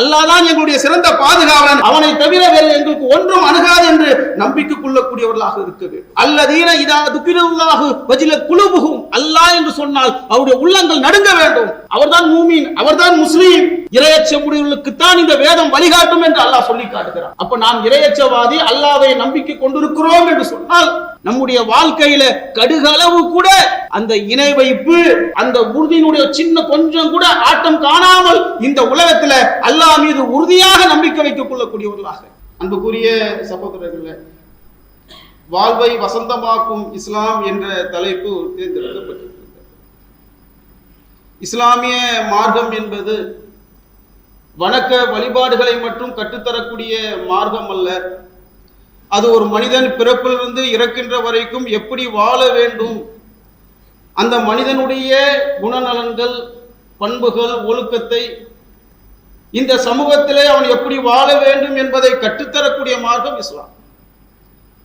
அல்லாதான் எங்களுடைய சிறந்த பாதுகாவலன். அவனை தவிர வேறு எங்களுக்கு ஒன்றும் அணுகாது என்று நம்பிக்கை கொள்ளக்கூடியவர்களாக இருக்க வேண்டும். அல்லதீன இதா துக்கிரல்லாஹு வஜில குழுபுகும் அல்லாஹ் என்று சொன்னால் அவருடைய உள்ளங்கள் நடுங்க வேண்டும். அவர்தான் மூமீன் அவர்தான் முஸ்லீம். இரையச்சமுடையவர்களுக்குத்தான் இந்த வேதம் வழிகாட்டும் என்று அல்லாஹ் சொல்லி காட்டுகிறார் அப்ப நாம் இரையச்சவாதி அல்லாவை நம்பிக்கை கொண்டிருக்கிறோம் என்று சொன்னால் நம்முடைய வாழ்க்கையில கடுகளவு கூட அந்த இணை வைப்பு அந்த உறுதியினுடைய சின்ன கொஞ்சம் கூட ஆட்டம் காணாமல் இந்த உலகத்துல அல்லாஹ் மீது உறுதியாக நம்பிக்கை வைத்துக் கொள்ளக்கூடியவர்களாக. அன்புக்குரிய சகோதரர்கள வாழ்வை வசந்தமாக்கும் இஸ்லாம் என்ற தலைப்பு தேர்ந்தெடுக்கப்பட்டிருக்கிறது. இஸ்லாமிய மார்க்கம் என்பது வணக்க வழிபாடுகளை மட்டும் கற்றுத்தரக்கூடிய மார்க்கம் அல்ல அது ஒரு மனிதன் பிறப்பிலிருந்து இறக்கின்ற வரைக்கும் எப்படி வாழ வேண்டும்? அந்த மனிதனுடைய குணநலன்கள் பண்புகள் ஒழுக்கத்தை இந்த சமூகத்திலே அவன் எப்படி வாழ வேண்டும் என்பதை கற்றுத்தரக்கூடிய மார்க்கம் இஸ்லாம்.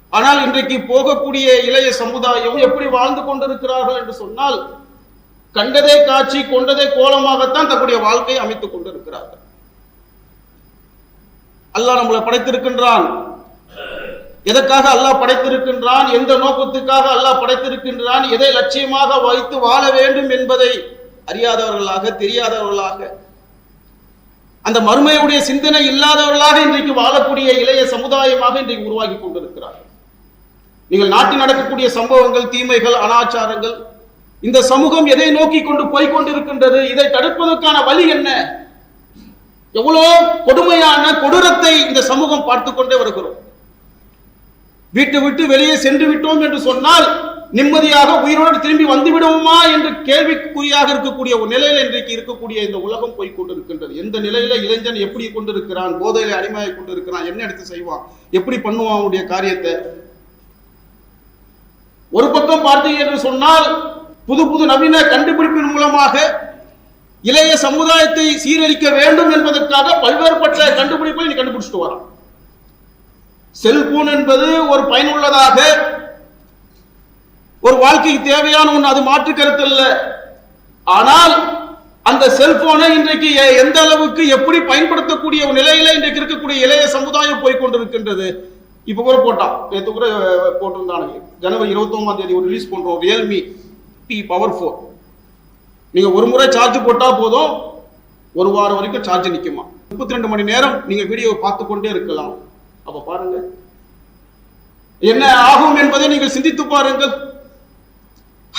ஆனால் இன்றைக்கு போகக்கூடிய இளைய சமுதாயம் எப்படி வாழ்ந்து கொண்டிருக்கிறார்கள் என்று சொன்னால் கண்டதே காட்சி கொண்டதே கோலமாகத்தான் தன்னுடைய வாழ்க்கையை அமைத்துக் கொண்டிருக்கிறார்கள். அல்லாஹ் நம்மளை படைத்திருக்கின்றான். எதற்காக அல்லாஹ் படைத்திருக்கின்றான்? எந்த நோக்கத்துக்காக அல்லாஹ் படைத்திருக்கின்றான்? எதை லட்சியமாக வைத்து வாழ வேண்டும் என்பதை அறியாதவர்களாக தெரியாதவர்களாக. அந்த மறுமையுடைய சிந்தனை இல்லாதவர்களாக இன்றைக்கு வாழக்கூடிய இளைய சமுதாயமாக இன்றைக்கு உருவாகி கொண்டிருக்கிறார்கள். நீங்கள் நாட்டில் நடக்கக்கூடிய சம்பவங்கள் தீமைகள் அனாச்சாரங்கள் இந்த சமூகம் எதை நோக்கி கொண்டு போய்கொண்டிருக்கின்றது? இதை தடுப்பதற்கான வழி என்ன? எவ்வளோ கொடுமையான கொடூரத்தை இந்த சமூகம் பார்த்து கொண்டே வருகிறோம். வீட்டை விட்டு வெளியே சென்று விட்டோம் என்று சொன்னால் நிம்மதியாக உயிரோடு திரும்பி வந்து விடுவோமா என்று கேள்விக்குறியாக இருக்கக்கூடிய ஒரு நிலையில் இன்றைக்கு இருக்கக்கூடிய இந்த உலகம் போய் கொண்டிருக்கின்றது. எந்த நிலையில இளைஞன் எப்படி கொண்டிருக்கிறான் போதையில அடிமையாக கொண்டிருக்கிறான் என்ன எடுத்து செய்வான் எப்படி பண்ணுவான் அவனுடைய காரியத்தை? ஒரு பக்கம் பார்த்தீங்க என்று சொன்னால் புது புது நவீன கண்டுபிடிப்பின் மூலமாக இளைய சமுதாயத்தை சீரழிக்க வேண்டும் என்பதற்காக பல்வேறுபட்ட கண்டுபிடிப்பை நீ கண்டுபிடிச்சிட்டு வரான் செல்போன் என்பது ஒரு பயனுள்ளதாக ஒரு வாழ்க்கைக்கு தேவையான ஒன்று அது மாற்று கருத்து இல்லை ஆனால் அந்த செல்போனை இன்றைக்கு எ- எந்த அளவுக்கு எப்படி பயன்படுத்தக்கூடிய நிலையில இன்றைக்கு இருக்கக்கூடிய இளைய சமுதாயம் போய்கொண்டிருக்கின்றது இப்ப கூட போட்டான். நேற்று கூட அஹ், போட்டிருந்தானுங்க. ஜனவரி இருபத்தொன்பதாம் தேதி ஒரு ரிலீஸ் பண்றோம். ரியல்மி டி பவர் ஃபோர் நீங்க ஒரு முறை சார்ஜ் போட்டா போதும். ஒரு வாரம் வரைக்கும் சார்ஜ் நிற்குமா முப்பத்தி ரெண்டு மணி நேரம் நீங்க வீடியோ பார்த்து கொண்டே இருக்கலாம். அப்ப பாருங்க. என்ன ஆகும் என்பதை நீங்கள் சிந்தித்து பாருங்கள்.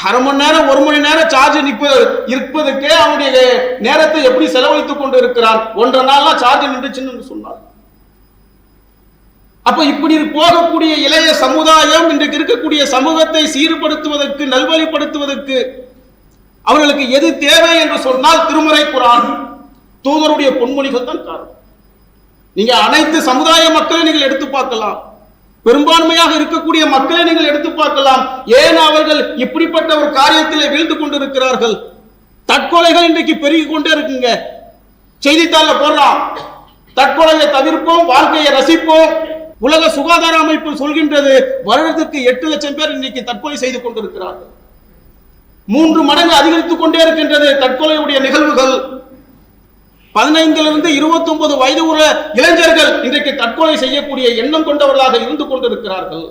அரை மணி நேரம் ஒரு மணி நேரம் சார்ஜ் நிற்ப இருப்பதற்கே அவனுடைய நேரத்தை எப்படி செலவழித்துக் கொண்டு இருக்கிறான் ஒன்றரை நாள்ல சார்ஜ் நின்றுச்சுன்னு சொன்னார். அப்ப இப்படி போகக்கூடிய இளைய சமுதாயம் இன்றைக்கு இருக்கக்கூடிய சமூகத்தை சீர்படுத்துவதற்கு நல்வழிப்படுத்துவதற்கு அவர்களுக்கு எது தேவை என்று சொன்னால் திருமறை குரான். தூதருடைய பொன்மொழிகள் தான் காரணம். நீங்க அனைத்து சமுதாய மக்களை நீங்கள் எடுத்து பார்க்கலாம். பெரும்பான்மையாக இருக்கக்கூடிய மக்களை நீங்கள் எடுத்து பார்க்கலாம். ஏன் அவர்கள் இப்படிப்பட்ட ஒரு காரியத்திலே வீழ்ந்து கொண்டிருக்கிறார்கள்? தற்கொலைகள் இன்றைக்கு பெருகி கொண்டே இருக்குங்க. செய்தித்தாள போடுறான் தற்கொலையை தவிர்ப்போம் வாழ்க்கையை ரசிப்போம். உலக சுகாதார அமைப்பு சொல்கின்றது வருடத்துக்கு எட்டு லட்சம் பேர் இன்னைக்கு தற்கொலை செய்து கொண்டிருக்கிறார்கள். மூன்று மடங்கு அதிகரித்துக் கொண்டே இருக்கின்றது தற்கொலையுடைய நிகழ்வுகள். பதினைந்திலிருந்து இருபத்தொன்பது வயது உள்ள இளைஞர்கள் இன்றைக்கு தற்கொலை செய்யக்கூடிய எண்ணம் கொண்டவர்களாக இருந்து கொண்டிருக்கிறார்கள்.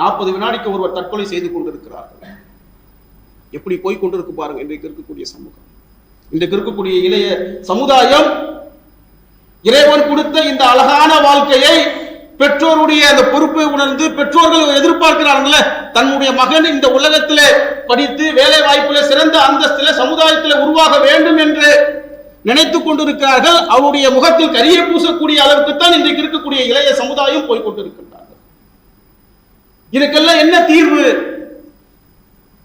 நாற்பது வினாடிக்கு ஒருவர் தற்கொலை செய்து கொண்டிருக்கிறார்கள். எப்படி போய் கொண்டிருக்கு பாருங்க இன்றைக்கு இருக்கக்கூடிய சமூகம். இன்றைக்கு இருக்கக்கூடிய இளைய சமுதாயம் இறைவன் கொடுத்த இந்த அழகான வாழ்க்கையை பெற்றோருடைய அந்த பொறுப்பை உணர்ந்து பெற்றோர்கள் எதிர்பார்க்கிறார்களே தன்னுடைய மகன் இந்த உலகத்திலே படித்து வேலை வாய்ப்பில் சிறந்த அந்தஸ்தில சமுதாயத்தில் உருவாக வேண்டும் என்று நினைத்துக் கொண்டிருக்கிறார்கள். அவருடைய முகத்தில் கரியை பூசக்கூடிய அளவுக்கு தான் இன்றைக்கு இருக்கக்கூடிய இளைய சமுதாயம் போய்கொண்டிருக்கின்றார்கள் இதுக்கெல்லாம் என்ன தீர்வு?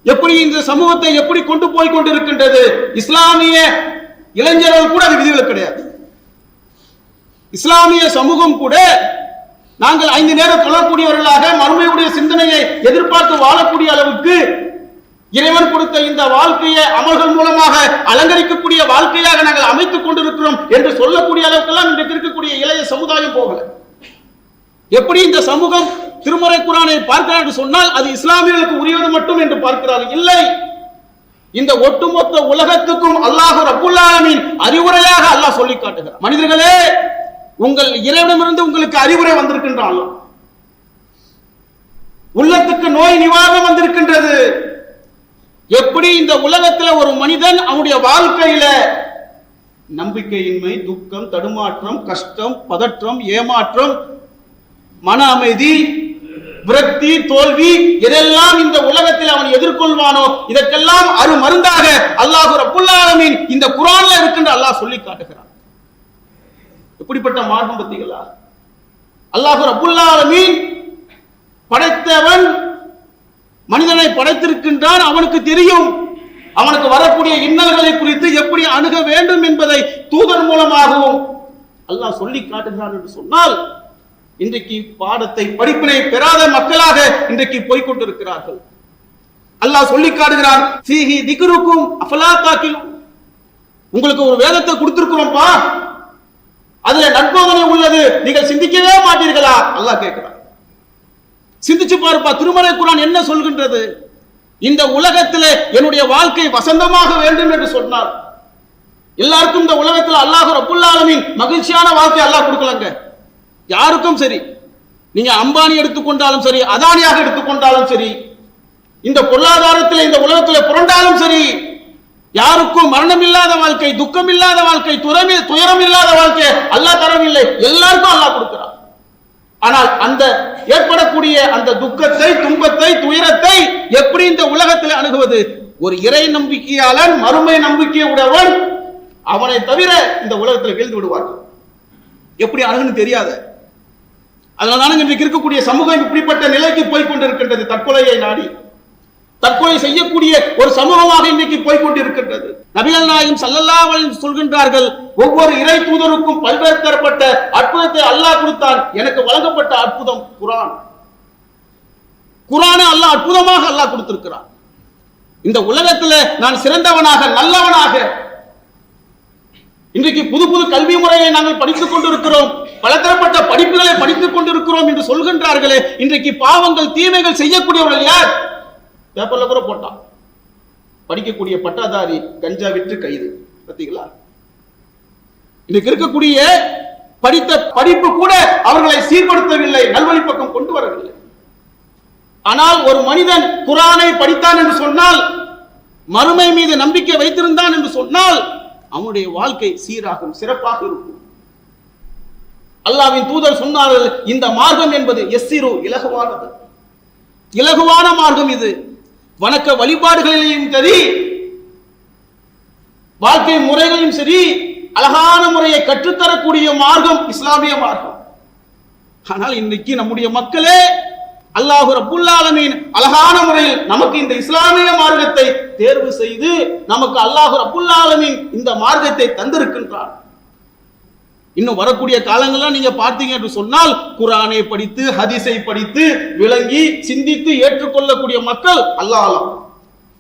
எப்படி இந்த சமூகத்தை எப்படி கொண்டு போய் கொண்டிருக்கின்றது? இஸ்லாமிய இளைஞர்கள் கூட அது விதிகள் கிடையாது. இஸ்லாமிய சமூகம் கூட நாங்கள் ஐந்து நேரம் தொழக்கூடியவர்களாக மறுமையுடைய சிந்தனையை எதிர்பார்த்து வாழக்கூடிய அளவுக்கு இறைவன் கொடுத்த இந்த வாழ்க்கையை அமல்கள் மூலமாக அலங்கரிக்கக்கூடிய வாழ்க்கையாக நாங்கள் அமைத்துக் கொண்டிருக்கிறோம் என்று சொல்லக்கூடிய அளவுக்கெல்லாம் இன்றைக்கு இருக்கக்கூடிய இளைய சமுதாயம் போகல. எப்படி இந்த சமூகம் திருமறை குரானை பார்க்கிறார் என்று சொன்னால் அது இஸ்லாமியர்களுக்கு உரியது மட்டும் என்று பார்க்கிறார்கள். இல்லை. இந்த ஒட்டுமொத்த உலகத்துக்கும் அல்லாஹ் ரப்புல் அறிவுரையாக அல்லாஹ் சொல்லி காட்டுகிறார். மனிதர்களே உங்கள் இறைவனிடமிருந்து உங்களுக்கு அறிவுரை வந்திருக்கின்றான். உள்ளத்துக்கு நோய் நிவாரணம் வந்திருக்கின்றது. எப்படி இந்த உலகத்துல ஒரு மனிதன் அவனுடைய வாழ்க்கையில நம்பிக்கையின்மை துக்கம் தடுமாற்றம் கஷ்டம் பதற்றம் ஏமாற்றம் மன அமைதி விரக்தி தோல்வி எதெல்லாம் இந்த உலகத்தில் அவன் எதிர்கொள்வானோ இதற்கெல்லாம் அரு மருந்தாக அல்லாஹு ரப்புல் இந்த குரான்ல இருக்கின்ற அல்லாஹ் சொல்லி காட்டுகிறான். எப்படிப்பட்ட மார்க்கம் பத்திகளா அல்லாஹு ரப்புல் படைத்தவன் மனிதனை படைத்திருக்கின்றான் அவனுக்கு தெரியும். அவனுக்கு வரக்கூடிய இன்னல்களை குறித்து எப்படி அணுக வேண்டும் என்பதை தூதர் மூலமாகவும் அல்லாஹ் சொல்லி காட்டுகிறான் என்று சொன்னால் இன்றைக்கு பாடத்தை படிப்பினை பெறாத மக்களாக இன்றைக்கு போய்கொண்டிருக்கிறார்கள் அல்லாஹ் சொல்லி காட்டுகிறான் சீஹி திக்ருக்கும் அஃபலா தாக்கிலும் உங்களுக்கு ஒரு வேதத்தை கொடுத்திருக்கிறோம்ப்பா. அதுல நட்போதனை உள்ளது. நீங்கள் சிந்திக்கவே மாட்டீர்களா? அல்லாஹ் கேட்கிறான். சிந்திச்சு பாருப்பா திருமலை குரான் என்ன சொல்கின்றது? இந்த உலகத்திலே என்னுடைய வாழ்க்கை வசந்தமாக வேண்டும் என்று சொன்னார். எல்லாருக்கும் இந்த உலகத்தில் அல்லாஹ் ரப்புல் மகிழ்ச்சியான வாழ்க்கை அல்லாஹ் கொடுக்கலங்க. யாருக்கும் சரி. நீங்க அம்பானி எடுத்துக்கொண்டாலும் சரி அதானியாக எடுத்துக்கொண்டாலும் சரி இந்த பொருளாதாரத்தில் இந்த உலகத்தில் புரண்டாலும் சரி யாருக்கும் மரணம் இல்லாத வாழ்க்கை துக்கம் இல்லாத வாழ்க்கை துறமி துயரம் இல்லாத வாழ்க்கை அல்லாஹ் தரவில்லை. எல்லாருக்கும் அல்லாஹ் கொடுக்கிறார் ஆனால் அந்த ஏற்படக்கூடிய அந்த துக்கத்தை துன்பத்தை துயரத்தை எப்படி இந்த உலகத்தில் அணுகுவது? ஒரு இறை நம்பிக்கையாளன் மறுமை நம்பிக்கை உடையவன் அவனை தவிர இந்த உலகத்தில் வீழ்ந்து விடுவார்கள். எப்படி அணுகுன்னு தெரியாத. அதனால இன்றைக்கு இருக்கக்கூடிய சமூகம் இப்படிப்பட்ட நிலைக்கு போய் கொண்டிருக்கின்றது தற்கொலையை நாடி. தற்கொலை செய்யக்கூடிய ஒரு சமூகமாக இன்றைக்கு போய்கொண்டிருக்கின்றது. நபிகள் நாயகம் சல்லல்லாஹு சொல்கின்றார்கள் ஒவ்வொரு இறை தூதருக்கும் பல்வேறு தரப்பட்ட அற்புதத்தை அல்லாஹ் கொடுத்தான். எனக்கு வழங்கப்பட்ட அற்புதம் குரான். குரானை அல்லாஹ் அற்புதமாக அல்லாஹ் கொடுத்திருக்கிறான். இந்த உலகத்துல நான் சிறந்தவனாக நல்லவனாக இன்றைக்கு புது புது கல்வி முறையை நாங்கள் படித்துக் கொண்டிருக்கிறோம் பலதரப்பட்ட படிப்புகளை படித்துக் கொண்டிருக்கிறோம் என்று சொல்கின்றார்களே இன்றைக்கு பாவங்கள் தீமைகள் செய்யக்கூடியவர்கள் யார்? பேப்பர்ல கூட போட்டான். படிக்கக்கூடிய பட்டாதாரி கஞ்சா விற்று கைது. பார்த்தீங்களா? இன்னைக்கு இருக்கக்கூடிய படித்த படிப்பு கூட அவர்களை சீர்படுத்தவில்லை நல்வழி பக்கம் கொண்டு வரவில்லை. ஆனால் ஒரு மனிதன் குரானை படித்தான் என்று சொன்னால் மறுமை மீது நம்பிக்கை வைத்திருந்தான் என்று சொன்னால் அவனுடைய வாழ்க்கை சீராகும் சிறப்பாக இருக்கும். அல்லாவின் தூதர் சொன்னார்கள் இந்த மார்க்கம் என்பது எஸ்ஸிரு இலகுவானது. இலகுவான மார்க்கம் இது. வணக்க வழிபாடுகளிலும் சரி வாழ்க்கை முறைகளையும் சரி அழகான முறையை கற்றுத்தரக்கூடிய மார்க்கம் இஸ்லாமிய மார்க்கம். ஆனால் இன்னைக்கு நம்முடைய மக்களே அல்லாஹு ரப்புல் அழகான முறையில் நமக்கு இந்த இஸ்லாமிய மார்க்கத்தை தேர்வு செய்து நமக்கு அல்லாஹு ரப்புல் இந்த மார்க்கத்தை தந்திருக்கின்றார் இன்னும் வரக்கூடிய காலங்கள்லாம் நீங்க பார்த்தீங்க என்று சொன்னால் குரானை படித்து ஹதிசை படித்து விளங்கி சிந்தித்து ஏற்றுக்கொள்ளக்கூடிய மக்கள் அல்லாஹ்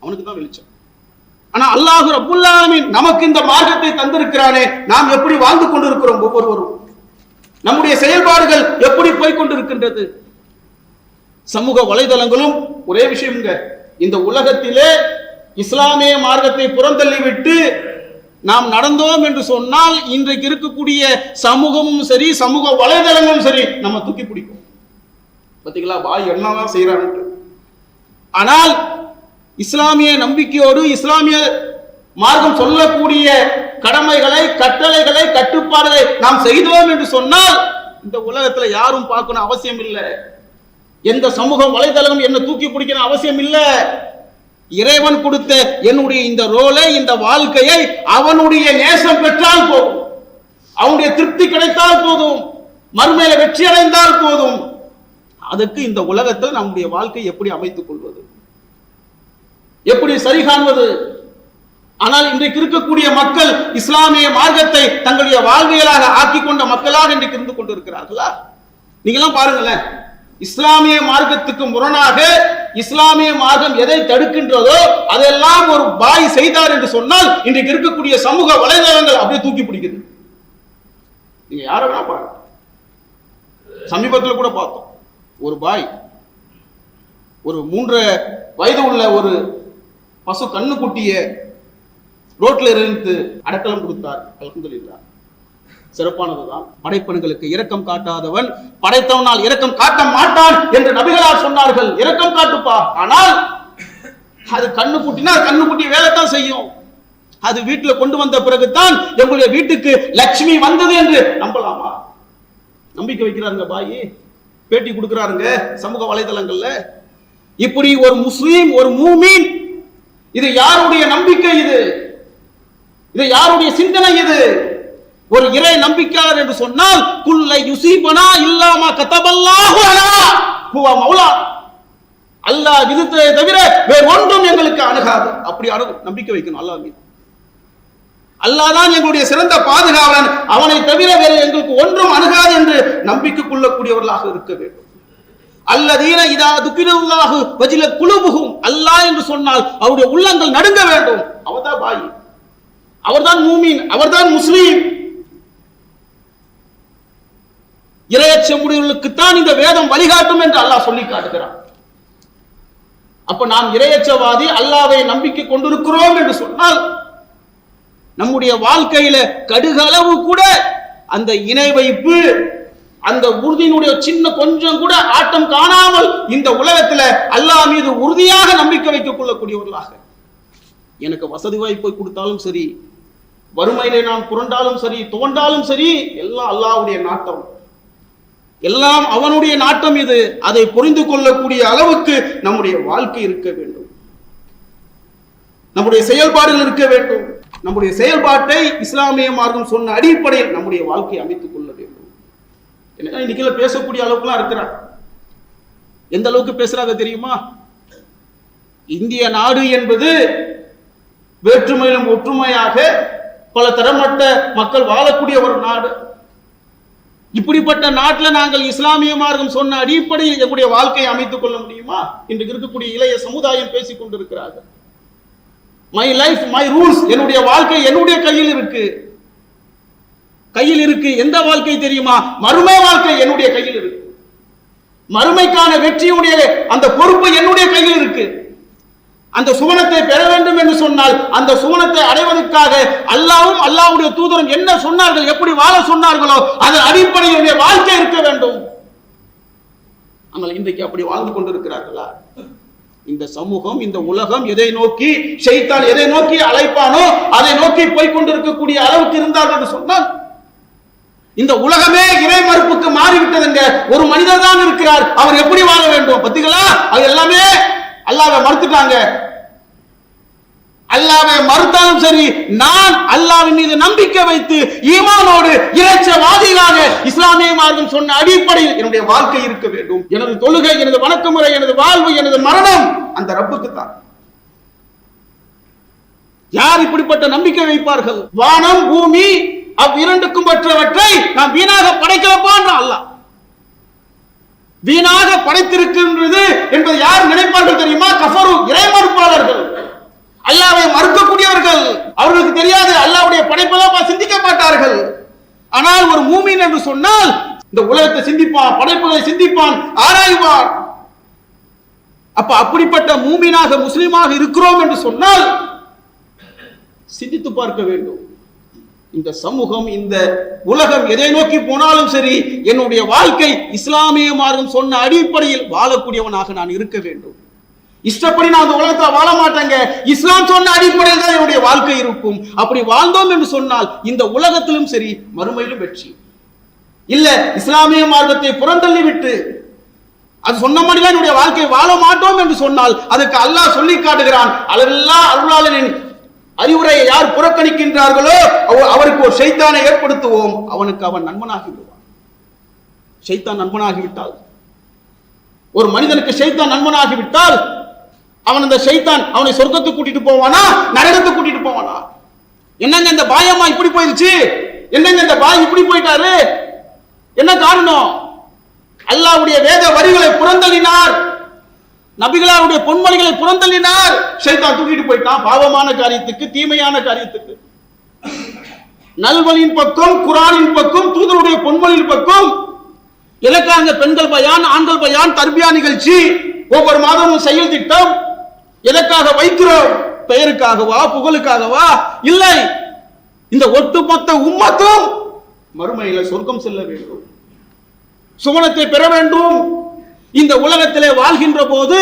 அவனுக்கு தான் வெளிச்சம். ஆனா அல்லாஹு ரப்புல் நமக்கு இந்த மார்க்கத்தை தந்திருக்கிறானே நாம் எப்படி வாழ்ந்து கொண்டிருக்கிறோம் ஒவ்வொருவரும்? நம்முடைய செயல்பாடுகள் எப்படி போய்கொண்டிருக்கின்றது சமூக வலைதளங்களும் ஒரே விஷயம்ங்க. இந்த உலகத்திலே இஸ்லாமிய மார்க்கத்தை புறந்தள்ளிவிட்டு நாம் நடந்தோம் என்று சொன்னால் இன்றைக்கு இருக்கக்கூடிய சமூகமும் சரி சமூக வலைதளங்களும் சரி நம்ம தூக்கி பிடிக்கும். பார்த்தீங்களா பாய் என்னதான் செய்கிறான்ட்டு ஆனால் இஸ்லாமிய நம்பிக்கையோடு இஸ்லாமிய மார்க்கம் சொல்லக்கூடிய கடமைகளை கட்டளைகளை கட்டுப்பாடுகளை நாம் செய்தோம் என்று சொன்னால் இந்த உலகத்துல யாரும் பார்க்கணும் அவசியம் இல்லை. எந்த சமூக வலைதளம் என்ன தூக்கி பிடிக்கணும் அவசியம் இல்லை. இறைவன் கொடுத்த என்னுடைய இந்த ரோலை இந்த வாழ்க்கையை அவனுடைய நேசம் பெற்றால் போதும். அவனுடைய திருப்தி கிடைத்தால் போதும். மறுமையில வெற்றி அடைந்தால் போதும். அதுக்கு இந்த உலகத்தில் நம்முடைய வாழ்க்கை எப்படி அமைத்துக் கொள்வது? எப்படி சரி காண்பது? ஆனால் இன்றைக்கு இருக்கக்கூடிய மக்கள் இஸ்லாமிய மார்க்கத்தை தங்களுடைய வாழ்வியலாக ஆக்கி கொண்ட மக்களாக இன்றைக்கு இருந்து கொண்டிருக்கிறார்களா? நீங்களாம் பாருங்களேன். இஸ்லாமிய மார்க்கத்துக்கு முரணாக இஸ்லாமிய மார்க்கம் எதை தடுக்கின்றதோ அதெல்லாம் ஒரு பாய் செய்தார் என்று சொன்னால் இன்றைக்கு இருக்கக்கூடிய சமூக வலைதளங்கள் அப்படியே தூக்கி பிடிக்குது. நீங்க யார வேணா பாருங்க. சமீபத்தில் கூட பார்த்தோம். ஒரு பாய் ஒரு மூன்று வயது உள்ள ஒரு பசு கண்ணு குட்டிய ரோட்ல இருந்து அடக்கலம் கொடுத்தார். அல்ஹம்துலில்லாஹ். சிறப்பானதுதான். படைப்பெண்களுக்கு இரக்கம் காட்டாதவன் படைத்தவனால் இரக்கம் காட்ட மாட்டான் என்று நபிகளார் சொன்னார்கள். இரக்கம் காட்டுப்பா. ஆனால் அது கண்ணு குட்டினா கண்ணு குட்டி வேலைத்தான் செய்யும். அது வீட்டுல கொண்டு வந்த பிறகுதான் எங்களுடைய வீட்டுக்கு லட்சுமி வந்தது என்று நம்பலாமா? நம்பிக்கை வைக்கிறாருங்க பாயி. பேட்டி கொடுக்கிறாருங்க சமூக வலைதளங்கள்ல. இப்படி ஒரு முஸ்லீம் ஒரு மூமீன் இது யாருடைய நம்பிக்கை இது? இது யாருடைய சிந்தனை இது? ஒரு இறை நம்பிக்கையாளர் என்று சொன்னால் குல்லை யுசீபனா இல்லாம கதபல்லாஹு அலா. ஹுவ மௌலா. அல்லாஹ் விதித்ததை தவிர வேறு ஒன்றும் எங்களுக்கு அணுகாது. அப்படி அணு நம்பிக்கை வைக்கணும் அல்லாஹ் மீது. அல்லாஹ் தான் எங்களுடைய சிறந்த பாதுகாவலன். அவனை தவிர வேறு எங்களுக்கு ஒன்றும் அணுகாது என்று நம்பிக்கை கொள்ளக்கூடியவர்களாக இருக்க வேண்டும். அல்லதீன இதா துக்கிரல்லாஹு வஜில குழுபுகும் அல்லாஹ் என்று சொன்னால் அவருடைய உள்ளங்கள் நடுங்க வேண்டும். அவர்தான் பாய். அவர்தான் மூமீன். அவர்தான் முஸ்லீம். இரையச்சமுடையவர்களுக்குத்தான் இந்த வேதம் வழிகாட்டும் என்று அல்லாஹ் சொல்லி காட்டுகிறான். அப்ப நாம் இரையச்சவாதி அல்லாவை நம்பிக்கை கொண்டிருக்கிறோம் என்று சொன்னால் நம்முடைய வாழ்க்கையில கடுகளவு கூட அந்த இணை வைப்பு அந்த உறுதியினுடைய சின்ன கொஞ்சம் கூட ஆட்டம் காணாமல் இந்த உலகத்துல அல்லாஹ் மீது உறுதியாக நம்பிக்கை வைத்துக் கொள்ளக்கூடியவர்களாக. எனக்கு வசதி வாய்ப்பை கொடுத்தாலும் சரி வறுமையிலே நான் புரண்டாலும் சரி துவண்டாலும் சரி எல்லாம் அல்லாஹ்வுடைய நாட்டம். எல்லாம் அவனுடைய நாட்டம் இது. அதை புரிந்து கொள்ளக்கூடிய அளவுக்கு நம்முடைய வாழ்க்கை இருக்க வேண்டும். நம்முடைய செயல்பாடுகள் இருக்க வேண்டும். நம்முடைய செயல்பாட்டை இஸ்லாமிய மார்க்கம் சொன்ன அடிப்படையில் நம்முடைய வாழ்க்கையை அமைத்துக் கொள்ள வேண்டும். ஏன்னா இன்னைக்கு பேசக்கூடிய அளவுக்குலாம் இருக்கிறார் எந்த அளவுக்கு பேசுறாங்க தெரியுமா? இந்திய நாடு என்பது வேற்றுமையிலும் ஒற்றுமையாக பல தரமட்ட மக்கள் வாழக்கூடிய ஒரு நாடு. இப்படிப்பட்ட நாட்டில் நாங்கள் இஸ்லாமிய மார்க்கம் சொன்ன அடிப்படையில் எங்களுடைய வாழ்க்கையை அமைத்துக் கொள்ள முடியுமா? இன்றைக்கு இருக்கக்கூடிய இளைய சமுதாயம் பேசிக் கொண்டிருக்கிறார்கள். மை லைஃப் மை ரூல்ஸ் என்னுடைய வாழ்க்கை என்னுடைய கையில் இருக்கு. கையில் இருக்கு. எந்த வாழ்க்கை தெரியுமா? மறுமை வாழ்க்கை என்னுடைய கையில் இருக்கு. மறுமைக்கான வெற்றியுடைய அந்த பொறுப்பு என்னுடைய கையில் இருக்கு. அந்த சுவனத்தை பெற வேண்டும் என்று சொன்னால் அந்த சுவனத்தை அடைவதற்காக அல்லாவும் அல்லாவுடைய தூதரும் என்ன சொன்னார்கள் எப்படி வாழ சொன்னார்களோ அதன் அடிப்படையிலுடைய வாழ்க்கை இருக்க வேண்டும். ஆனால் இன்றைக்கு அப்படி வாழ்ந்து கொண்டிருக்கிறார்களா? இந்த சமூகம் இந்த உலகம் எதை நோக்கி செய்தால் எதை நோக்கி அழைப்பானோ அதை நோக்கி போய்கொண்டிருக்கக்கூடிய அளவுக்கு இருந்தார்கள் என்று சொன்னால் இந்த உலகமே இறை மறுப்புக்கு மாறிவிட்டதுங்க. ஒரு மனிதர் தான் இருக்கிறார். அவர் எப்படி வாழ வேண்டும்? பத்திகளா? அது எல்லாமே அல்லாவை மறுத்துட்டாங்க. அல்லாவை மறுத்தாலும் சரி நான் அல்லாவின் மீது நம்பிக்கை வைத்து ஈமானோடு இறைச்சவாதிகளாக இஸ்லாமிய மார்க்கம் சொன்ன அடிப்படையில் என்னுடைய வாழ்க்கை இருக்க வேண்டும். எனது தொழுகை எனது வணக்க முறை எனது வாழ்வு எனது மரணம் அந்த ரப்புக்கு தான். யார் இப்படிப்பட்ட நம்பிக்கை வைப்பார்கள்? வானம் பூமி அவ் இரண்டுக்கும் மற்றவற்றை நாம் வீணாக படைக்கலப்பான் அல்லாஹ். வீணாக படைத்திருக்கின்றது என்பதை யார் நினைப்பார்கள் தெரியுமா? கஃபரு இறை மறுப்பாளர்கள் அல்லாவை மறுக்கக்கூடியவர்கள். அவர்களுக்கு தெரியாது அல்லாவுடைய படைப்பெல்லாம் சிந்திக்க மாட்டார்கள். ஆனால் ஒரு மூமின் என்று சொன்னால் இந்த உலகத்தை சிந்திப்பான் படைப்புகளை சிந்திப்பான் ஆராய்வான். அப்ப அப்படிப்பட்ட மூமினாக முஸ்லீமாக இருக்கிறோம் என்று சொன்னால் சிந்தித்து பார்க்க வேண்டும். இந்த சமூகம் இந்த உலகம் எதை நோக்கி போனாலும் சரி என்னுடைய வாழ்க்கை இஸ்லாமிய மார்க்கம் சொன்ன அடிப்படையில் வாழக்கூடியவனாக நான் இருக்க வேண்டும். இஷ்டப்படி நான் அந்த உலகத்தில் வாழ மாட்டேங்க. இஸ்லாம் சொன்ன அடிப்படையில் தான் என்னுடைய வாழ்க்கை இருக்கும். அப்படி வாழ்ந்தோம் என்று சொன்னால் இந்த உலகத்திலும் சரி மறுமையிலும் வெற்றி. இல்ல இஸ்லாமிய மார்க்கத்தை புறந்தள்ளி விட்டு அது சொன்ன மாதிரிலாம் என்னுடைய வாழ்க்கை வாழ மாட்டோம் என்று சொன்னால் அதுக்கு அல்லாஹ் சொல்லி காட்டுகிறான் அளவில்லா அருளாளனின் அறிவுரையை யார் புறக்கணிக்கின்றார்களோ அவருக்கு ஒரு ஷைத்தானை ஏற்படுத்துவோம். அவனுக்கு அவன் நண்பனாகி விடுவான் ஷைத்தான் நண்பனாகிவிட்டால் ஒரு மனிதனுக்கு ஷைத்தான் நண்பனாகிவிட்டால் அவன் அந்த ஷைத்தான் அவனை சொர்க்கத்துக்கு கூட்டிட்டு போவானா? நரகத்துக்கு கூட்டிட்டு போவானா? என்னங்க இந்த பாயம்மா இப்படி போயிடுச்சு? என்னங்க இந்த பாய் இப்படி போயிட்டாரு? என்ன காரணம்? அல்லாவுடைய வேத வரிகளை புறந்தளினார் நபிகளாருடைய பொன்மொழிகளை புறந்தள்ளினார். ஷைத்தான் தூக்கிட்டு போயிட்டான். பாவமான காரியத்துக்கு தீமையான காரியத்துக்கு. நல்வழியின் பக்கம் குரானின் பக்கம் தூதருடைய பொன்மொழியின் பக்கம். எதற்காக பெண்கள் பயான் ஆண்கள் பயான் தர்பியா நிகழ்ச்சி. ஒவ்வொரு மாதமும் செயல் திட்டம். எதற்காக வைக்கிறோம். பெயருக்காகவா புகழுக்காகவா? இல்லை. இந்த ஒட்டுமொத்த உம்மத்தும் மறுமையில சொர்க்கம் செல்ல வேண்டும். சுவனத்தை பெற வேண்டும். இந்த உலகத்திலே வாழ்கின்ற போது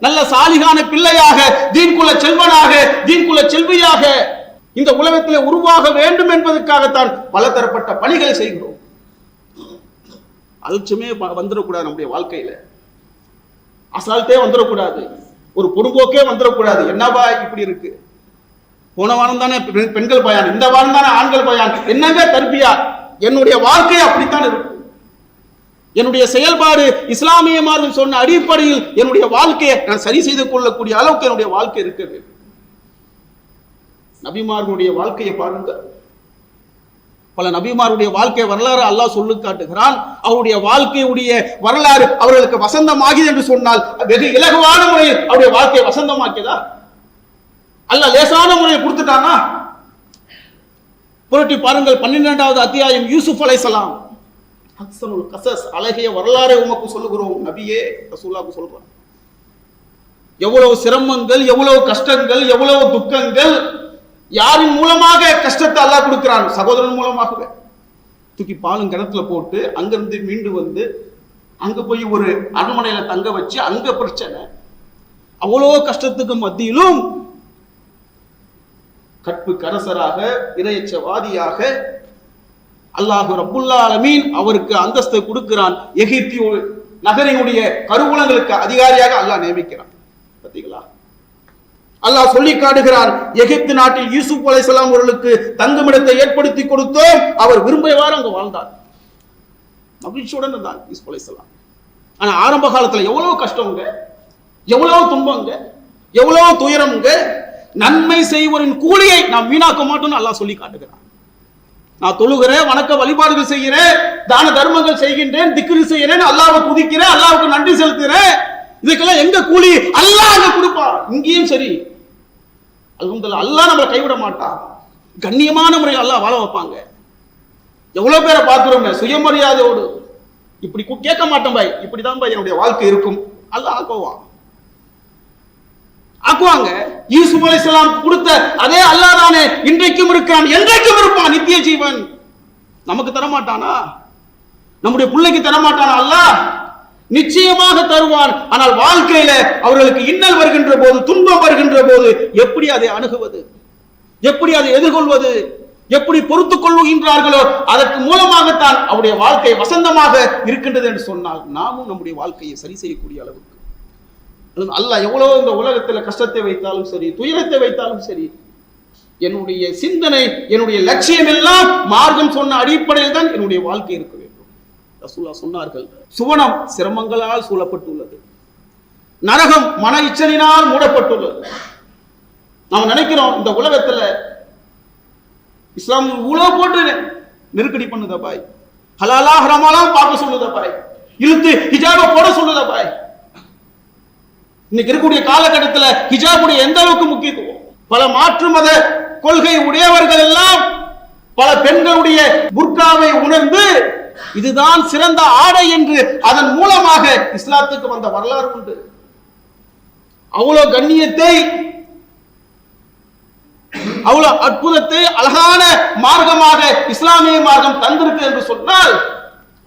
நல்ல சாலிகான பிள்ளையாக தீன்குல செல்வனாக தீன்குல செல்வியாக இந்த உலகத்திலே உருவாக வேண்டும் என்பதற்காகத்தான் பல தரப்பட்ட பணிகளை செய்கிறோம். அலட்சியமே வந்துடக்கூடாது நம்முடைய வாழ்க்கையில. அசால்ட்டே வந்துடக்கூடாது. ஒரு பொறும்போக்கே வந்துடக்கூடாது. என்னவா இப்படி இருக்கு? போன வாரம் தானே பெண்கள் பயான் இந்த வாரம் தானே ஆண்கள் பயான். என்னங்க தர்பியா? என்னுடைய வாழ்க்கை அப்படித்தான் இருக்கும் என்னுடைய செயல்பாடு இஸ்லாமிய மார்க்கம் சொன்ன அடிப்படையில் என்னுடைய வாழ்க்கையை நான் சரி செய்து கொள்ளக்கூடிய அளவுக்கு என்னுடைய வாழ்க்கை இருக்குது நபிமார்களுடைய வாழ்க்கையை பாருங்க பல நபிமாருடைய வாழ்க்கை வரலாறு அல்லாஹ் சொல்லு காட்டுகிறான். அவருடைய வாழ்க்கையுடைய வரலாறு அவர்களுக்கு வசந்தமாகியது என்று சொன்னால் வெகு இலகுவான முறையில் அவருடைய வாழ்க்கையை வசந்தமாக்கியதா? அல்ல லேசான முறையை கொடுத்துட்டானா? புரட்டி பாருங்கள் பன்னிரெண்டாவது அத்தியாயம் யூசுப் அலைசலாம் அக்சனுல் கசஸ் அழகிய வரலாறை உமக்கு சொல்லுகிறோம். நபியே ரசூலாக்கு சொல்றான். எவ்வளவு சிரமங்கள் எவ்வளவு கஷ்டங்கள் எவ்வளவு துக்கங்கள் யாரின் மூலமாக கஷ்டத்தை அல்லாஹ் கொடுக்கிறான்? சகோதரன் மூலமாகவே. தூக்கி பாலும் கிணத்துல போட்டு அங்கிருந்து மீண்டு வந்து அங்க போய் ஒரு அரண்மனையில தங்க வச்சு அங்க பிரச்சனை. அவ்வளோ கஷ்டத்துக்கு மத்தியிலும் கற்பு கரசராக இரையச்சவாதியாக அல்லாஹு ரப்புல்லா அலமீன் அவருக்கு அந்தஸ்தை கொடுக்கிறான். எகிப்திய நகரினுடைய கருவூலங்களுக்கு அதிகாரியாக அல்லாஹ் நியமிக்கிறான். பார்த்தீங்களா அல்லாஹ் சொல்லி காட்டுகிறான் எகிப்து நாட்டில் யூசுப் அலைசலாம் அவர்களுக்கு தங்குமிடத்தை ஏற்படுத்தி கொடுத்தோம். அவர் விரும்பியவாறு அங்கு வாழ்ந்தார். மகிழ்ச்சியுடன் இருந்தார் யூசுப் அலைசலாம் ஆனா ஆரம்ப காலத்துல எவ்வளவு கஷ்டங்க எவ்வளவு துன்பங்க எவ்வளவு துயரம்ங்க நன்மை செய்வரின் கூலியை நாம் வீணாக்க மாட்டோம்னு அல்லாஹ் சொல்லி காட்டுகிறான். நான் தொழுகிறேன் வணக்க வழிபாடுகள் செய்கிறேன் தான தர்மங்கள் செய்கின்றேன் திக்ரு செய்கிறேன் அல்லாவை துதிக்கிறேன் அல்லாவுக்கு நன்றி செலுத்துகிறேன். இதுக்கெல்லாம் எங்க கூலி? அல்லாஹ் அங்க கொடுப்பார் இங்கேயும் சரி. அல்ஹம்துல்லா அல்லாஹ் நம்மளை கைவிட மாட்டான் கண்ணியமான முறையில் அல்லாஹ் வாழ வைப்பாங்க. எவ்வளவு பேரை பார்க்கிறோங்க சுயமரியாதையோடு. இப்படி கேட்க மாட்டேன் பாய். இப்படிதான் பாய் என்னுடைய வாழ்க்கை இருக்கும். அல்லாஹ் போவான் ஆக்குவாங்க. யூசுப் அலைஹிஸ்ஸலாம் கொடுத்த அதே அல்லாஹ் தானே இன்றைக்கும் இருக்கான் என்றைக்கும் இருப்பான் நித்திய ஜீவன். நமக்கு தரமாட்டானா? நம்முடைய பிள்ளைக்கு தரமாட்டானா அல்லா நிச்சயமாக தருவான். ஆனால் வாழ்க்கையில அவர்களுக்கு இன்னல் வருகின்ற போது துன்பம் வருகின்ற போது எப்படி அதை அணுகுவது? எப்படி அதை எதிர்கொள்வது? எப்படி பொறுத்துக் கொள்ளுகின்றார்களோ அதற்கு மூலமாகத்தான் அவருடைய வாழ்க்கை வசந்தமாக இருக்கின்றது என்று சொன்னால் நாமும் நம்முடைய வாழ்க்கையை சரி செய்யக்கூடிய அளவுக்கு அல்லது அல்லாஹ் எவ்வளவு இந்த உலகத்துல கஷ்டத்தை வைத்தாலும் சரி துயரத்தை வைத்தாலும் சரி என்னுடைய சிந்தனை என்னுடைய லட்சியம் எல்லாம் மார்க்கம் சொன்ன அடிப்படையில் தான் என்னுடைய வாழ்க்கை இருக்க வேண்டும். ரசூலா சொன்னார்கள் சுவனம் சிரமங்களால் சூழப்பட்டுள்ளது. நரகம் மன இச்சலினால் மூடப்பட்டுள்ளது. நாம் நினைக்கிறோம் இந்த உலகத்துல இஸ்லாம் இவ்வளவு போட்டு நெருக்கடி பண்ணுதா பாய்? ஹலாலா ஹராமாலாம் பார்க்க சொல்லுதா பாய்? இழுத்து ஹிஜாப போட சொல்லுதா பாய்? இன்னைக்கு இருக்கக்கூடிய காலகட்டத்துல ஹிஜாபுடைய எந்த அளவுக்கு முக்கியத்துவம் பல மாற்று மத கொள்கை உடையவர்கள் எல்லாம் பல பெண்களுடைய புர்காவை உணர்ந்து இதுதான் சிறந்த ஆடை என்று அதன் மூலமாக இஸ்லாத்துக்கு வந்த வரலாறு உண்டு. அவ்வளவு கண்ணியத்தை அவ்வளவு அற்புதத்தை அழகான மார்க்கமாக இஸ்லாமிய மார்க்கம் தந்திருக்கு என்று சொன்னால்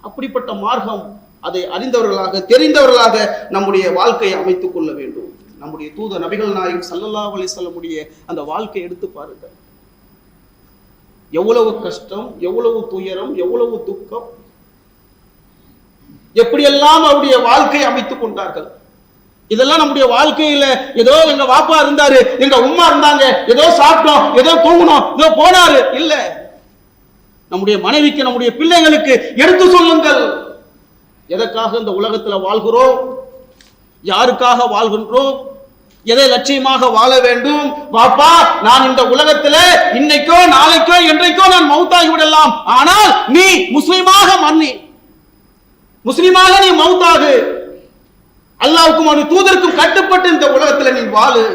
அப்படிப்பட்ட மார்க்கம் அதை அறிந்தவர்களாக தெரிந்தவர்களாக நம்முடைய வாழ்க்கையை அமைத்துக் கொள்ள வேண்டும். நம்முடைய தூத நபிகள் நாயகம் சல்லல்லா அலைஹி வஸல்லமுடைய அந்த வாழ்க்கை எடுத்து பாருங்கள். எவ்வளவு கஷ்டம் எவ்வளவு துயரம் எவ்வளவு துக்கம் எப்படியெல்லாம் அவருடைய வாழ்க்கையை அமைத்துக் கொண்டார்கள். இதெல்லாம் நம்முடைய வாழ்க்கையில ஏதோ எங்க வாப்பா இருந்தாரு எங்க உம்மா இருந்தாங்க ஏதோ சாப்பிட்டோம் ஏதோ தூங்கணும் ஏதோ போனாரு. இல்ல. நம்முடைய மனைவிக்கு நம்முடைய பிள்ளைகளுக்கு எடுத்து சொல்லுங்கள். எதற்காக இந்த உலகத்தில் வாழ்கிறோம்? யாருக்காக வாழ்கின்றோம்? எதை லட்சியமாக வாழ வேண்டும்? வாப்பா நான் இந்த உலகத்துல இன்னைக்கோ நாளைக்கோ என்றைக்கோ நான் மௌத்தாகி விடலாம். ஆனால் நீ முஸ்லிமாக மன்னி. முஸ்லிமாக நீ மௌத்தாகு அல்லாவுக்கும் அவருடைய தூதருக்கும் கட்டுப்பட்டு இந்த உலகத்தில் நீ வாழு.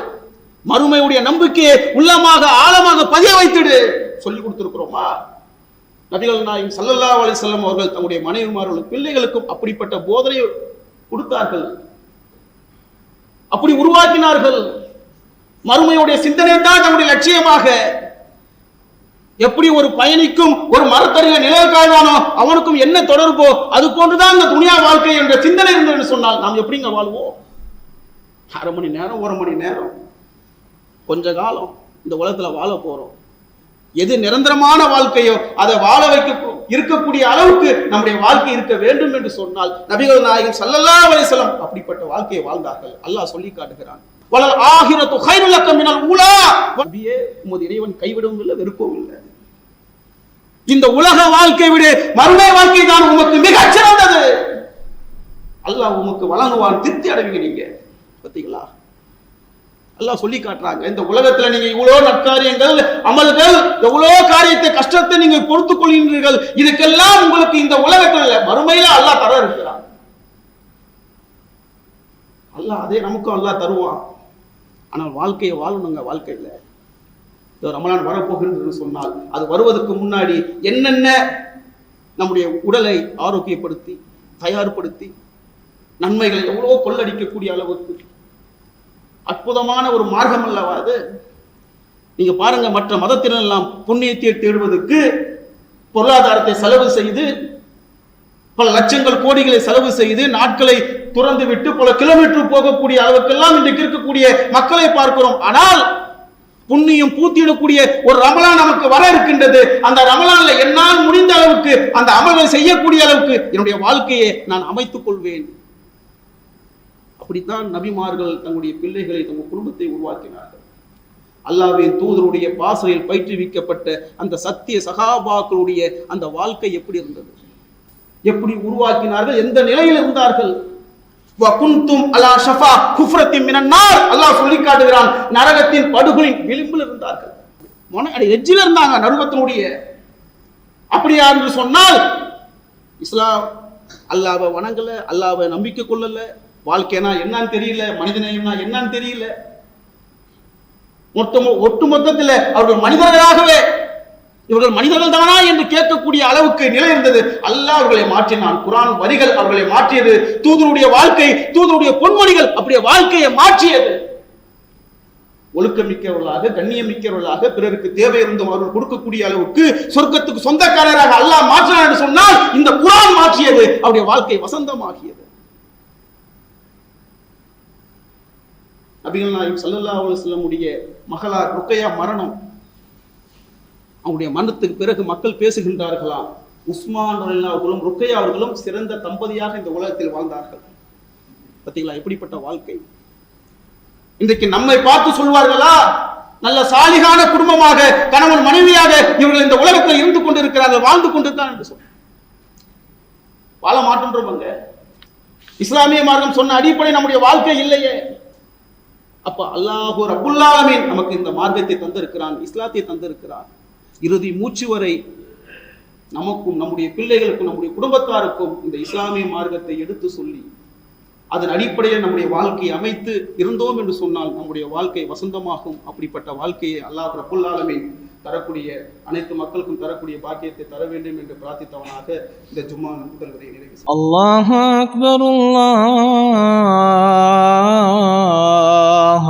மறுமையுடைய நம்பிக்கையை உள்ளமாக ஆழமாக பதிய வைத்துடு. சொல்லி கொடுத்திருக்கிறோமா? நபிகள் நாயகம் சல்லல்லா அலி செல்லம் அவர்கள் தங்களுடைய மனைவிமார்களும் பிள்ளைகளுக்கும் அப்படிப்பட்ட போதனை கொடுத்தார்கள். அப்படி உருவாக்கினார்கள். மறுமையுடைய சிந்தனை தான் நம்முடைய லட்சியமாக. எப்படி ஒரு பயணிக்கும் ஒரு மரத்தறிஞர் நிழல் காய்வானோ அவனுக்கும் என்ன தொடர்போ அது போன்றுதான் இந்த துணியா வாழ்க்கை என்ற சிந்தனை இருந்தது என்று சொன்னால் நாம் எப்படிங்க வாழ்வோம்? அரை மணி நேரம் ஒரு மணி நேரம். கொஞ்ச காலம் இந்த உலகத்துல வாழ போறோம். எது நிரந்தரமான வாழ்க்கையோ அதை வாழ வைக்க இருக்கக்கூடிய அளவுக்கு நம்முடைய வாழ்க்கை இருக்க வேண்டும் என்று சொன்னால் நபிகள் நாயகம் சல்லல்லா அலைஹி அப்படிப்பட்ட வாழ்க்கையை வாழ்ந்தார்கள். அல்லாஹ் சொல்லி காட்டுகிறான். வளர் ஆகிரத்து தொகை லக்க உலா! நபியே உமது இறைவன் கைவிடவும் இல்லை வெறுக்கவும் இல்லை. இந்த உலக வாழ்க்கை விட மறுமை வாழ்க்கை தான் உமக்கு மிகச் சிறந்தது. அல்லாஹ் உமக்கு வழங்குவான் திருப்தி அடைவீங்க நீங்க. பார்த்தீங்களா? எல்லாம் சொல்லி காட்டுறாங்க. இந்த உலகத்துல நீங்க இவ்வளவு நற்காரியங்கள் அமல்கள் எவ்வளவு காரியத்தை கஷ்டத்தை நீங்க பொறுத்துக் கொள்கின்றீர்கள். இதுக்கெல்லாம் உங்களுக்கு இந்த உலகத்துல மறுமையில அல்லா தர இருக்கிறான். அல்லாஹ் அதே நமக்கும் அல்லாஹ் தருவான். ஆனால் வாழ்க்கையை வாழணுங்க வாழ்க்கையில. இந்த ரமலான் வரப்போகின்றது சொன்னால் அது வருவதற்கு முன்னாடி என்னென்ன நம்முடைய உடலை ஆரோக்கியப்படுத்தி தயார்படுத்தி நன்மைகளை எவ்வளவோ கொள்ளடிக்கக்கூடிய அளவுக்கு அற்புதமான ஒரு மார்க்கம் அல்லவா அது? நீங்க பாருங்க மற்ற மதத்தினெல்லாம் புண்ணியத்தை தேடுவதற்கு பொருளாதாரத்தை செலவு செய்து பல லட்சங்கள் கோடிகளை செலவு செய்து நாட்களை துறந்து விட்டு பல கிலோமீட்டர் போகக்கூடிய அளவுக்கெல்லாம் இன்றைக்கு இருக்கக்கூடிய மக்களை பார்க்கிறோம். ஆனால் புண்ணியம் பூத்திடக்கூடிய ஒரு ரமலான் நமக்கு வர இருக்கின்றது. அந்த ரமலான்ல என்னால் முடிந்த அளவுக்கு அந்த அமலை செய்யக்கூடிய அளவுக்கு என்னுடைய வாழ்க்கையை நான் அமைத்துக் கொள்வேன். அப்படித்தான் நபிமார்கள் தங்களுடைய பிள்ளைகளை தங்கள் குடும்பத்தை உருவாக்கினார்கள். அல்லாவின் தூதருடைய பாசையில் பயிற்றுவிக்கப்பட்ட அந்த சத்திய சகாபாக்களுடைய அந்த வாழ்க்கை எப்படி இருந்தது? எப்படி உருவாக்கினார்கள்? எந்த நிலையில் இருந்தார்கள்? வகுந்தும் அலா ஷஃபா குஃப்ரத்தின் மினன்னார் அல்லாஹ் சொல்லி காட்டுகிறான் நரகத்தின் படுகொலின் விளிம்பில் இருந்தார்கள். மொன எஜ்ஜில் இருந்தாங்க நரகத்தினுடைய. அப்படியா என்று சொன்னால் இஸ்லாம் அல்லாவை வணங்கல அல்லாவை நம்பிக்கை கொள்ளல வாழ்க்கைனா என்னன்னு தெரியல மனிதநேயம்னா என்னன்னு தெரியல. மொத்தமோ ஒட்டு மொத்தத்தில் அவர்கள் மனிதர்களாகவே இவர்கள் மனிதர்கள் தானா என்று கேட்கக்கூடிய அளவுக்கு நிலை இருந்தது. அல்லாஹ் அவர்களை மாற்றினான். குரான் வரிகள் அவர்களை மாற்றியது. தூதருடைய வாழ்க்கை தூதருடைய பொன்மொழிகள் அப்படியே வாழ்க்கையை மாற்றியது. ஒழுக்கமிக்கவர்களாக கண்ணியமிக்கவர்களாக பிறருக்கு தேவை இருந்தும் அவர்கள் கொடுக்கக்கூடிய அளவுக்கு சொர்க்கத்துக்கு சொந்தக்காரராக அல்லாஹ் மாற்றினார் என்று சொன்னால் இந்த குரான் மாற்றியது. அவருடைய வாழ்க்கை வசந்தமாகியது. நபிகள் நாயகம் சல்லல்லா அலைஹி மகளார் ருக்கையா மரணம். அவருடைய மரணத்துக்கு பிறகு மக்கள் பேசுகின்றார்களாம் உஸ்மான் அவர்களும் ருக்கையா அவர்களும் சிறந்த தம்பதியாக இந்த உலகத்தில் வாழ்ந்தார்கள். பார்த்தீங்களா? எப்படிப்பட்ட வாழ்க்கை? இன்றைக்கு நம்மை பார்த்து சொல்வார்களா? நல்ல சாலிகான குடும்பமாக கணவன் மனைவியாக இவர்கள் இந்த உலகத்தில் இருந்து கொண்டிருக்கிறார்கள் வாழ்ந்து கொண்டிருக்கிறார் என்று சொல்ல வாழ மாட்டோன்றவங்க இஸ்லாமிய மார்க்கம் சொன்ன அடிப்படை நம்முடைய வாழ்க்கை இல்லையே. அப்ப அல்லாஹு ரபுல்லாலமீன் நமக்கு இந்த மார்க்கத்தை தந்திருக்கிறான் இஸ்லாத்தை தந்திருக்கிறான். இறுதி மூச்சு வரை நமக்கும் நம்முடைய பிள்ளைகளுக்கும் நம்முடைய குடும்பத்தாருக்கும் இந்த இஸ்லாமிய மார்க்கத்தை எடுத்து சொல்லி அதன் அடிப்படையில் நம்முடைய வாழ்க்கையை அமைத்து இருந்தோம் என்று சொன்னால் நம்முடைய வாழ்க்கை வசந்தமாகும். அப்படிப்பட்ட வாழ்க்கையை அல்லாஹ் ரபுல்லாலமீன் தரக்கூடிய அனைத்து மக்களுக்கும் தரக்கூடிய பாக்கியத்தை தர வேண்டும் என்று பிரார்த்தித்தவனாக இந்த ஜும்மா முதல்வரை நிறைவு அல்லாஹ் அக்பர் அல்லாஹ்